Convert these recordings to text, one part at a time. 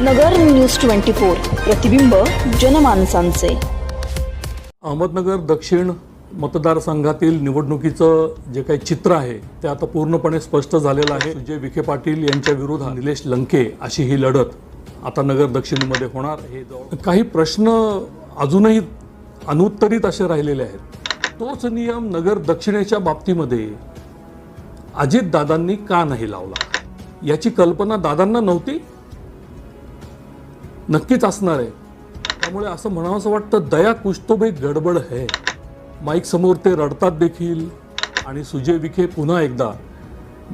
नगर news twenty four प्रतिबिंब जनमानसांचे. अहमदनगर दक्षिण मतदारसंघातील निवडणुकीचं जे काही चित्र आहे ते आता पूर्णपणे स्पष्ट झालेलं आहे. सुजय विखे पाटील यांच्या विरोधात निलेश लंके अशी ही लढत आता नगर दक्षिणमध्ये होणार. हे काही प्रश्न अजूनही अनुत्तरित असे राहिलेले आहेत. तोच नियम नगर दक्षिणेच्या बाबतीमध्ये अजितदादांनी का नाही लावला? याची कल्पना दादांना नव्हती? नक्कीच असणार आहे. त्यामुळे असं म्हणावंसं वाटतं दया कुछ तो भाई गडबड है. माईक समोर ते रडतात देखील. आणि सुजय विखे पुन्हा एकदा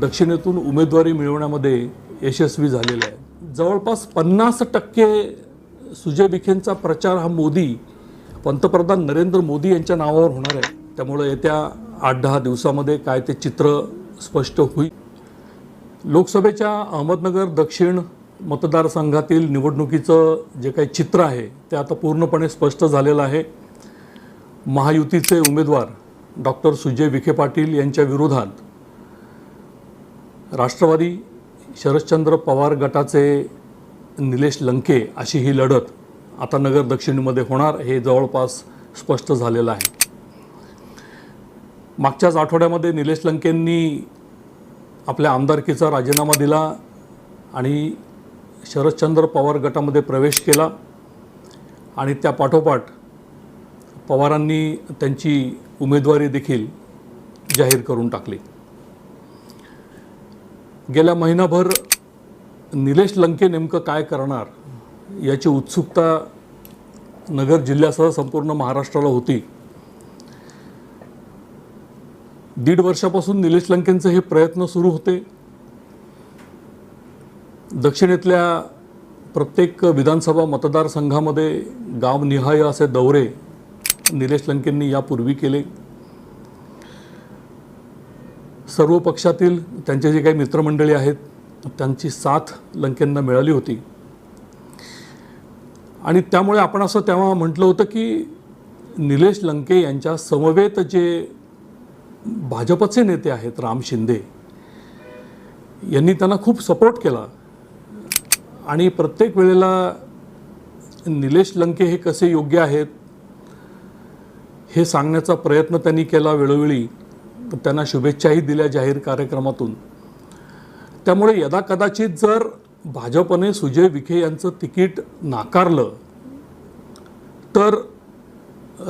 दक्षिणेतून उमेदवारी मिळवण्यामध्ये यशस्वी झालेले आहे जवळपास पन्नास टक्के सुजय विखेंचा प्रचार हा मोदी पंतप्रधान नरेंद्र मोदी यांच्या नावावर होणार आहे. त्यामुळे येत्या आठ दहा दिवसामध्ये काय ते चित्र स्पष्ट होईल. लोकसभेच्या अहमदनगर दक्षिण मतदारसंघातील निवडणुकीचं जे काही चित्र आहे ते आता पूर्णपणे स्पष्ट झालेलं आहे. महायुतीचे उमेदवार डॉक्टर सुजय विखे पाटील यांच्या विरोधात राष्ट्रवादी शरदचंद्र पवार गटाचे निलेश लंके अशी ही लढत आता नगर दक्षिणमध्ये होणार हे जवळपास स्पष्ट झालेलं आहे. मागच्याच आठवड्यामध्ये निलेश लंकेंनी आपल्या आमदारकीचा राजीनामा दिला आणि शरदचंद्र पवार गटामध्ये प्रवेश केला आणि त्या पाठोपाठ पवारांनी त्यांची उमेदवारी देखील जाहीर करून टाकली. गेल्या महिनाभर निलेश लंके नेमकं काय करणार याची उत्सुकता नगर जिल्ह्यासह संपूर्ण महाराष्ट्राला होती. दीड वर्षापासून निलेश लंकेंचे हे प्रयत्न सुरू होते. दक्षिणेतल्या प्रत्येक विधानसभा मतदारसंघामध्ये गावनिहाय असे दौरे निलेश लंकेंनी यापूर्वी केले. सर्व पक्षातील त्यांचे जे काही मित्रमंडळी आहेत त्यांची साथ लंकेंना मिळाली होती. आणि त्यामुळे आपण असं तेव्हा म्हटलं होतं की निलेश लंके यांच्या समवेत जे भाजपचे नेते आहेत राम शिंदे यांनी त्यांना खूप सपोर्ट केला. आणि प्रत्येक वेळेला निलेश लंके हे कसे योग्य आहेत हे सांगण्याचा प्रयत्न त्यांनी केला वेळोवेळी. त्यांना शुभेच्छाही दिल्या जाहीर कार्यक्रमातून. त्यामुळे यदा कदाचित जर भाजपने सुजय विखे यांचं तिकीट नाकारलं तर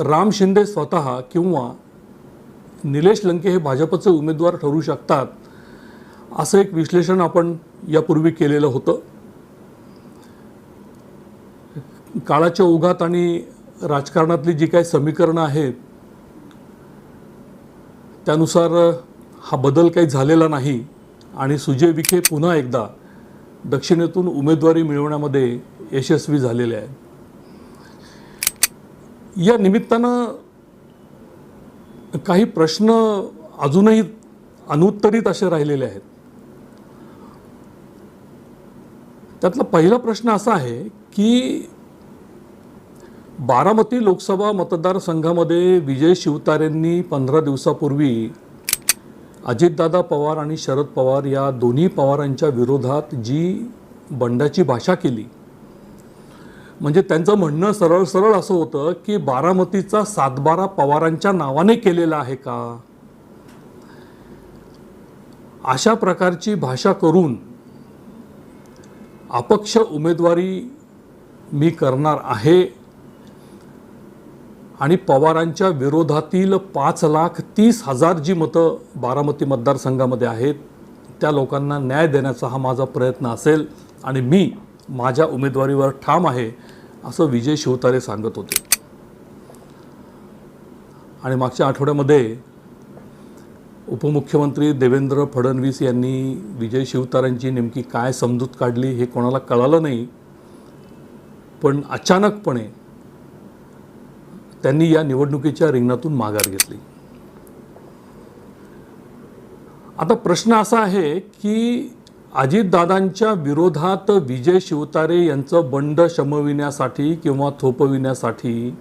राम शिंदे स्वतः किंवा निलेश लंके हे भाजपचे उमेदवार ठरू शकतात असं एक विश्लेषण आपण यापूर्वी केलेलं होतं. काळाच्या ओघात आणि राजकारणातली जी काही समीकरणं आहेत त्यानुसार हा बदल काही झालेला नाही. आणि सुजय विखे पुन्हा एकदा दक्षिणेतून उमेदवारी मिळवण्यामध्ये यशस्वी झालेले आहेत. या निमित्तानं काही प्रश्न अजूनही अनुत्तरित असे राहिलेले आहेत. त्यातला पहिला प्रश्न असा आहे की बारामती लोकसभा मतदारसंघामध्ये विजय शिवतारेंनी पंधरा दिवसापूर्वी अजितदादा पवार आणि शरद पवार या दोन्ही पवारांच्या विरोधात जी बंडाची भाषा केली. म्हणजे त्यांचं म्हणणं सरळ सरळ असं होतं की बारामतीचा सातबारा पवारांच्या नावाने केलेला आहे का? अशा प्रकारची भाषा करून अपक्ष उमेदवारी मी करणार आहे आणि पवारांच्या विरोधातील पाच लाख तीस हजार जी मतं बारामती मतदारसंघामध्ये आहेत त्या लोकांना न्याय देण्याचा हा माझा प्रयत्न असेल आणि मी माझ्या उमेदवारीवर ठाम आहे असं विजय शिवतारे सांगत होते. आणि मागच्या आठवड्यामध्ये उपमुख्यमंत्री देवेंद्र फडणवीस यांनी विजय शिवतारेंची नेमकी काय समजूत काढली हे कोणाला कळालं नाही पण अचानकपणे त्यांनी या निवडणुकीच्या रिंगणातून माघार घेतली. आता प्रश्न असा आहे की अजितदादांच्या विरोधात विजय शिवतारे यांचं बंड शमविण्यासाठी किंवा थोपविण्यासाठी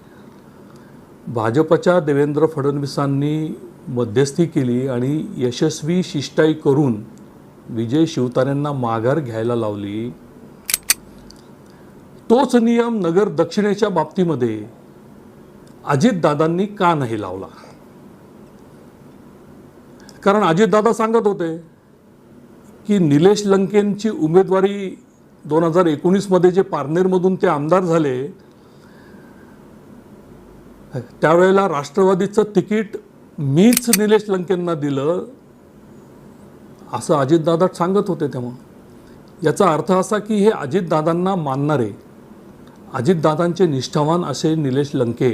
भाजपच्या देवेंद्र फडणवीसांनी मध्यस्थी केली आणि यशस्वी शिष्टाई करून विजय शिवतारेंना माघार घ्यायला लावली. तोच नियम नगर दक्षिणेच्या बाबतीमध्ये अजितदादांनी का नाही लावला? कारण अजितदादा सांगत होते की निलेश लंकेंची उमेदवारी दोन हजार एकोणीसमध्ये जे पारनेरमधून ते आमदार झाले त्यावेळेला राष्ट्रवादीचं तिकीट मीच निलेश लंकेंना दिलं असं अजितदादा सांगत होते तेव्हा. याचा अर्थ असा की हे अजितदादांना मानणारे अजितदादांचे निष्ठावान असे निलेश लंके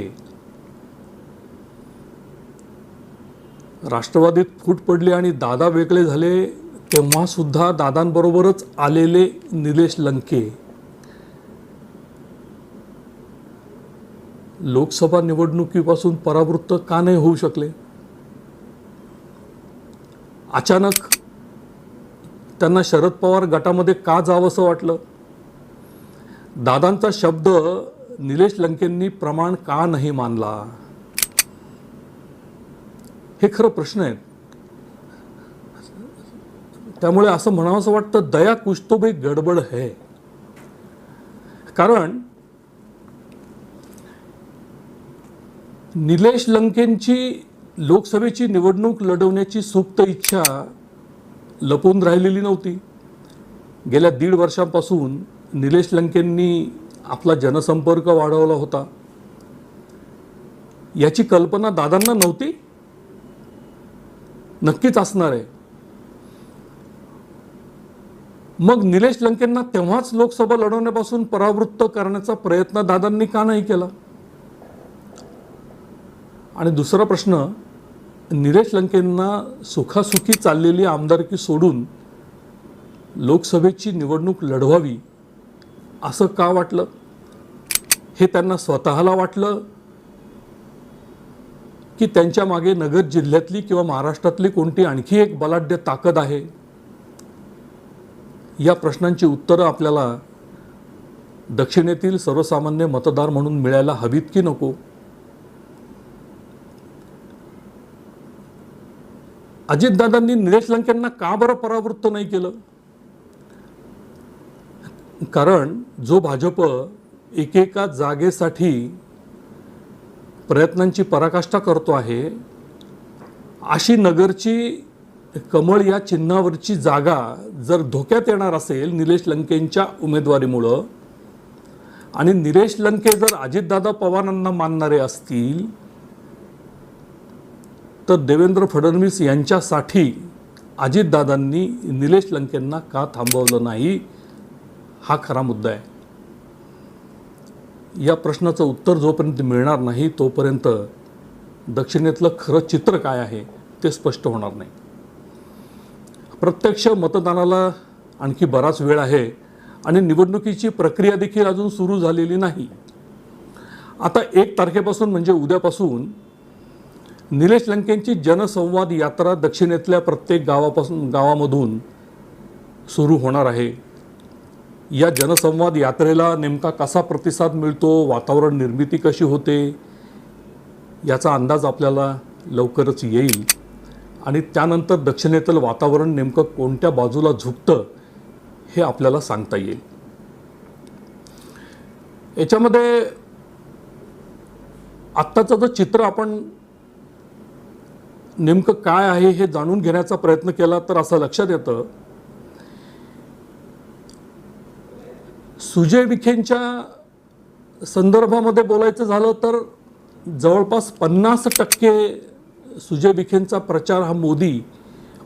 राष्ट्रवादीत फूट पडली आणि दादा वेगळे झाले तेव्हा सुद्धा दादांबरोबरच आलेले निलेश लंके. लोकसभा निवडणुकीपासून परावृत्त का नाही होऊ शकले? अचानक त्यांना शरद पवार गटामध्ये का जावंसं वाटलं? दादांचा शब्द निलेश लंकेंनी प्रमाण का नाही मानला? हे खरं प्रश्न आहेत. त्यामुळे असं म्हणावंसं वाटतं दया कुछ तो गडबड है. कारण निलेश लंकेंची लोकसभेची निवडणूक लढवण्याची सुप्त इच्छा लपून राहिलेली नव्हती. गेल्या दीड वर्षांपासून निलेश लंकेंनी आपला जनसंपर्क वाढवला होता. याची कल्पना दादांना नव्हती? नक्कीच असणार आहे. मग निलेश लंकेंना तेव्हाच लोकसभा लढवण्यापासून परावृत्त करण्याचा प्रयत्न दादांनी का नाही केला? आणि दुसरा प्रश्न निलेश लंकेंना सुखासुखी चाललेली आमदारकी सोडून लोकसभेची निवडणूक लढवावी असं का वाटलं? हे त्यांना स्वतःला वाटलं? की त्यांच्या मागे नगर जिल्ह्यातली किंवा महाराष्ट्रातली कोणती आणखी एक बलाढ्य ताकद आहे? या प्रश्नांची उत्तरं आपल्याला दक्षिणेतील सर्वसामान्य मतदार म्हणून मिळायला हवीत की नको? अजितदादांनी निलेश लंकेंना का बरं परावृत्त नाही केलं? कारण जो भाजप एकेका जागेसाठी प्रयत्नांची पराकाष्ठा करतो आहे अशी नगरची कमळ या चिन्हावरची जागा जर धोक्यात येणार असेल निलेश लंकेंच्या उमेदवारीमुळं आणि निलेश लंके जर अजितदादा पवारांना मानणारे असतील तर देवेंद्र फडणवीस यांच्यासाठी अजितदादांनी निलेश लंकेंना का थांबवलं नाही हा खरा मुद्दा आहे. या प्रश्नाचं उत्तर जोपर्यंत मिळणार नाही तोपर्यंत दक्षिणेतलं खरं चित्र काय आहे ते स्पष्ट होणार नाही. प्रत्यक्ष मतदानाला आणखी बराच वेळ आहे आणि निवडणुकीची प्रक्रिया देखील अजून सुरू झालेली नाही. आता एक तारखेपासून म्हणजे उद्यापासून निलेश लंकेंची जनसंवाद यात्रा दक्षिणेतल्या प्रत्येक गावापासून गावामधून सुरू होणार आहे. या जनसंवाद यात्रेला नेमका कसा प्रतिसाद मिळतो? वातावरण निर्मिती कशी होते? याचा अंदाज आपल्याला लवकरच येईल. आणि त्यानंतर दक्षिणेतील वातावरण नेमकं कोणत्या बाजूला झुकतं हे आपल्याला सांगता येईल. याच्यामध्ये आत्ताचं जर चित्र आपण नेमकं काय आहे हे जाणून घेण्याचा प्रयत्न केला तर असं लक्षात येतं सुजय विखेंच्या संदर्भामध्ये बोलायचं झालं तर जवळपास पन्नास टक्के सुजय विखेंचा प्रचार हा मोदी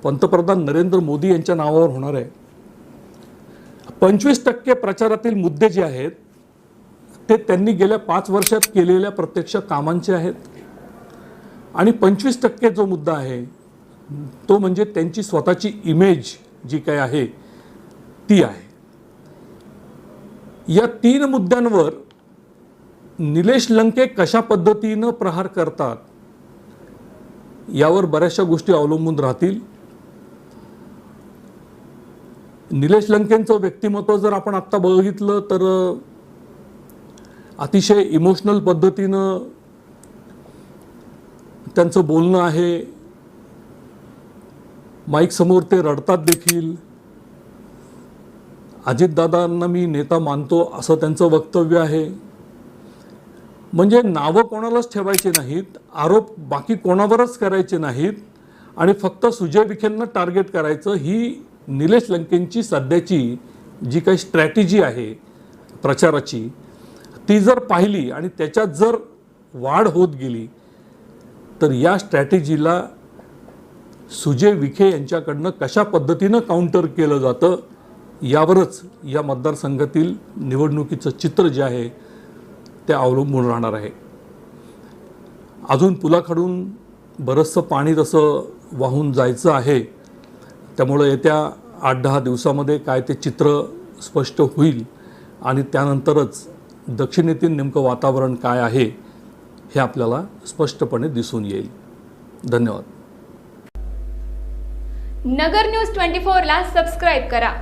पंतप्रधान नरेंद्र मोदी यांच्या नावावर होणार आहे. पंचवीस टक्के प्रचारातील मुद्दे जे आहेत ते त्यांनी गेल्या पाच वर्षात केलेल्या प्रत्यक्ष कामांचे आहेत. आणि पंचवीस टक्के जो मुद्दा आहे तो म्हणजे त्यांची स्वतःची इमेज जी काय आहे ती आहे. या तीन मुद्द्यांवर निलेश लंके कशा पद्धतीनं प्रहार करतात यावर बऱ्याचशा गोष्टी अवलंबून राहतील. निलेश लंकेंचं व्यक्तिमत्व जर आपण आत्ता बघितलं तर अतिशय इमोशनल पद्धतीनं त्यांचं बोलणं आहे. माईक समोर ते रडतात देखील. अजितदादांना मी नेता मानतो असं त्यांचं वक्तव्य आहे. म्हणजे नावं कोणालाच ठेवायचे नाहीत आरोप बाकी कोणावरच करायचे नाहीत आणि फक्त सुजय विखेंना टार्गेट करायचं ही निलेश लंकेंची सध्याची जी काही स्ट्रॅटेजी आहे प्रचाराची ती जर पाहिली आणि त्याच्यात जर वाढ होत गेली तर या स्ट्रॅटेजीला सुजय विखे यांच्याकडनं कशा पद्धतीनं काउंटर केलं जातं यावरच या मतदारसंघातील निवडणुकीचं चित्र जे आहे ते अवलंबून राहणार आहे. अजून पुलाकडून बरंचसं पाणी तसं वाहून जायचं आहे त्यामुळं येत्या आठ दहा दिवसामध्ये काय ते चित्र स्पष्ट होईल आणि त्यानंतरच दक्षिणेतील नेमकं वातावरण काय आहे हे आपल्याला स्पष्टपणे दिसून येईल. धन्यवाद. नगर न्यूज ट्वेंटी फोरला सबस्क्राईब करा.